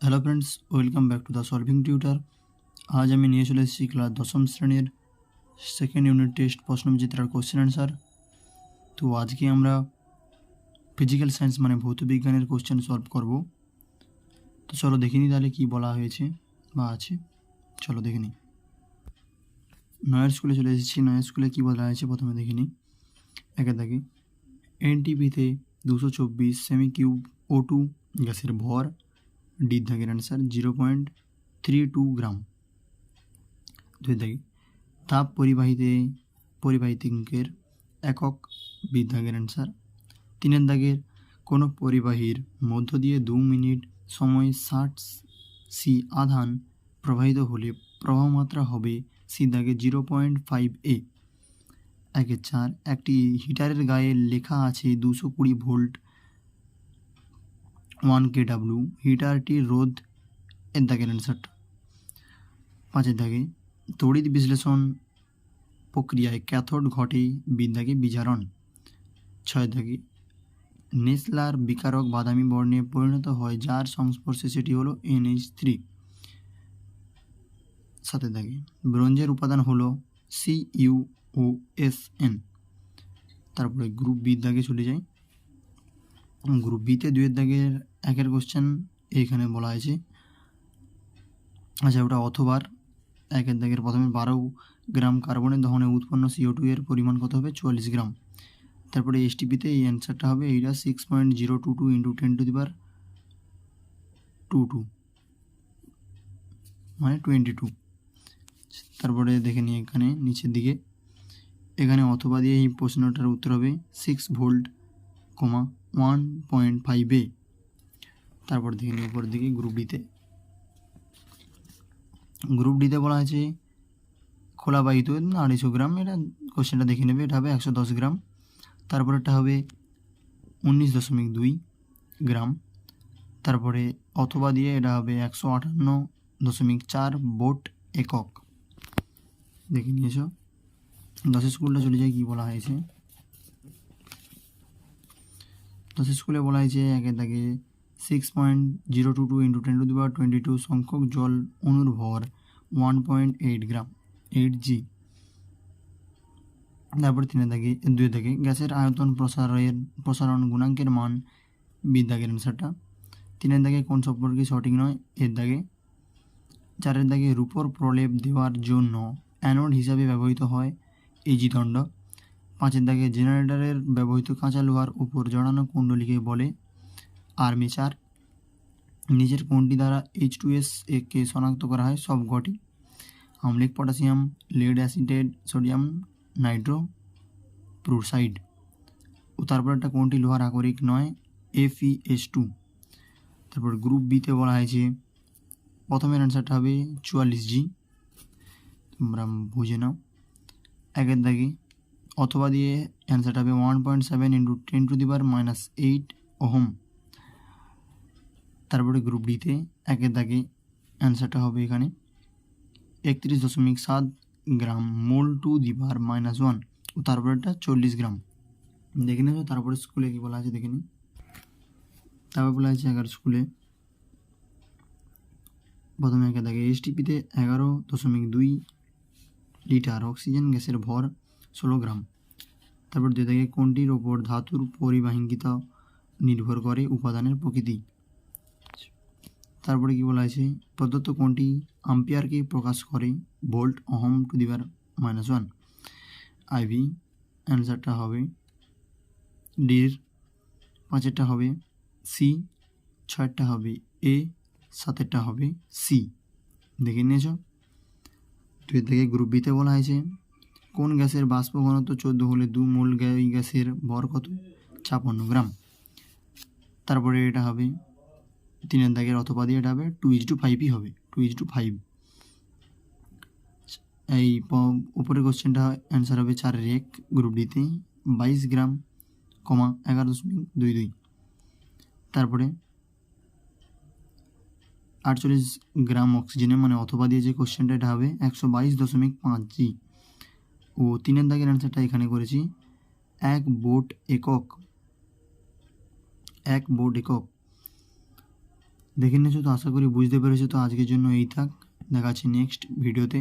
Hello friends welcome back to the solving tutor আজ আমি নিয়ে চলে এসেছি ক্লাস দশম শ্রেণির সেকেন্ড ইউনিট টেস্ট প্রশ্ন প্রশ্নবিচিত্রার কোশ্চেন অ্যান্সার তো আজকে আমরা ফিজিক্যাল সায়েন্স মানে ভৌত বিজ্ঞানের কোশ্চেন সলভ করব। তো চলো দেখে নিই তাহলে কী বলা হয়েছে বা আছে। চলো দেখে নিই। নয়ের স্কুলে চলে এসেছি। নয়ের স্কুলে কী বলা হয়েছে প্রথমে দেখে নিই। একে দাগে এনটিপিতে দুশো চব্বিশ সেমি কিউব ও টু গ্যাসের ভর ডি দাগের answer zero point three two gram দুই দাগে তাপ পরিবাহীতে পরিবাহিতিকের একক বি দাগের অ্যান্সার তিনের দাগের কোনো পরিবাহীর মধ্য দিয়ে দু মিনিট সময় ষাট সি আধান প্রবাহিত হলে প্রবাহ মাত্রা হবে সি দাগে জিরো পয়েন্ট ফাইভ এ একের চার একটি হিটারের গায়ে লেখা আছে দুশো কুড়ি ভোল্ট ওয়ান কে ডাব্লু হিটারটির রোধ এর দাগের অ্যান্সারটা পাঁচের দাগে তড়িৎ বিশ্লেষণ প্রক্রিয়ায় ক্যাথোড ঘটে বিদ্যাকে বিজারণ। ছয় দাগে নেসলার বিকারক বাদামি বর্ণে পরিণত হয়, যার সংস্পর্শে সেটি হলো এনএইচ থ্রি সাথে দাগে ব্রোঞ্জের উপাদান হলো সি ইউ ও এস এন তারপরে গ্রুপ বি দাগে চলে যাই গ্রুপ বিতে দুয়ের দাগের একের কোশ্চেন এইখানে বলা হয়েছে। আচ্ছা ওটা অথবার, একের দাগের প্রথমে বারো গ্রাম কার্বনের দহনে উৎপন্ন সিও টু এর পরিমাণ কত হবে? চুয়াল্লিশ গ্রাম। তারপরে এসটিপিতে এই অ্যান্সারটা হবে এইটা six point zero two two into ten to the power two two মানে টোয়েন্টি টু তারপরে দেখে নিই এখানে নিচের দিকে। এখানে অথবা দিয়ে এই প্রশ্নটার উত্তর হবে six volt comma one point five তারপর দেখে নিই উপর দিকে গ্রুপ ডিতে গ্রুপ ডিতে বলা আছে খোলা বায়ুতে আড়াইশো গ্রাম, এটা কোশ্চেনটা দেখে নেবে, এটা হবে একশো দশ গ্রাম। তারপরেরটা হবে উনিশ দশমিক দুই গ্রাম। তারপরে অথবা দিয়ে এটা হবে একশো আটান্ন দশমিক চার বোট একক। দেখে নিয়েছো? দশের স্কুলটা চলে যায় কী বলা হয়েছে? দশের স্কুলে বলা হয়েছে একে দাগে six point zero two two into ten to the twenty two সংখ্যক জল অণুর ভর one point eight gram eight G তারপর তিনের দাগে দুই দাগে গ্যাসের আয়তন প্রসারের, প্রসারণ গুণাঙ্কের মান বিদ দাগের অ্যান্সারটা তিনের দাগে কোন সম্পর্কে সঠিক নয়, এর দাগে চারের দাগে রূপর প্রলেপ দেওয়ার জন্য অ্যানোড হিসাবে ব্যবহৃত হয় ইজি দণ্ড। পাঁচের দাগে জেনারেটরের ব্যবহৃত কাঁচা লোহার উপর জড়ানো কুণ্ডলীকে বলে আর্মেচার। নিচের কোনটি দ্বারা এইচ টু এস কে শনাক্ত করা হয় সব সবকটি আমলিক potassium, lead acetate, sodium, nitroprusside ও তারপর একটা কোনটি লোহার আকরিক নয় এফ টু তারপর গ্রুপ বিতে বলা হয়েছে। প্রথমের অ্যান্সারটা হবে চুয়াল্লিশ জি। তোমরা বুঝে নাও। একের দাগে অথবা দিয়ে অ্যান্সারটা হবে one point seven into ten to the power minus eight ohm. তারপরে গ্রুপ ডিতে একের দাগে অ্যান্সারটা হবে এখানে। একত্রিশ দশমিক সাত gram mole to the power minus one ও তারপরেটা চল্লিশ গ্রাম। দেখে নেবে, তারপরে স্কুলে কী বলা আছে দেখে নিই। তারপর বলা আছে এগারো স্কুলে প্রথমে একে দাগে এসটিপিতে এগারো দশমিক দুই লিটার অক্সিজেন গ্যাসের ভর ষোলো গ্রাম। তারপর দুই দাগে কোনটির ওপর ধাতুর পরিবাহিতা নির্ভর করে উপাদানের প্রকৃতি। তারপরে কি বলা আছে প্রদত্ত কোনটি আম্পিয়ারকে প্রকাশ করে? ভোল্ট অহম টু দিবার মাইনাস ওয়ান। আইভি অ্যান্সারটা হবে ডির পাঁচেরটা হবে সি, ছয়েরটা হবে এ, সাতেরটা হবে সি। দেখে নিয়েছ? দুই থেকে গ্রুপ বিতে বলা হয়েছে কোন গ্যাসের বাষ্প ঘনত্ব চোদ্দ হলে দু মোল এই গ্যাসের ভর কত? ছাপান্ন গ্রাম। তারপরে এটা হবে তিনের দাগের অথবা দিয়ে এটা হবে টু ইজ টু ফাইভই হবে টু ইজ টু ফাইভ এই উপরের কোশ্চেনটা অ্যান্সার হবে চার রেক গ্রুপ ডিতে বাইশ গ্রাম কমা এগারো দশমিক দুই দুই। তারপরে আটচল্লিশ গ্রাম অক্সিজেনে মানে অথবা দিয়ে যে কোশ্চেনটা এটা হবে একশো বাইশ দশমিক পাঁচ জি। ও তিনের দাগের অ্যান্সারটা এখানে করেছি। এক বোট একক। এক বোট একক। দেখে নিয়েছো তো? আশা করি বুঝতে পেরেছ তো? আজকের জন্য এই থাক। দেখাচ্ছি নেক্সট ভিডিওতে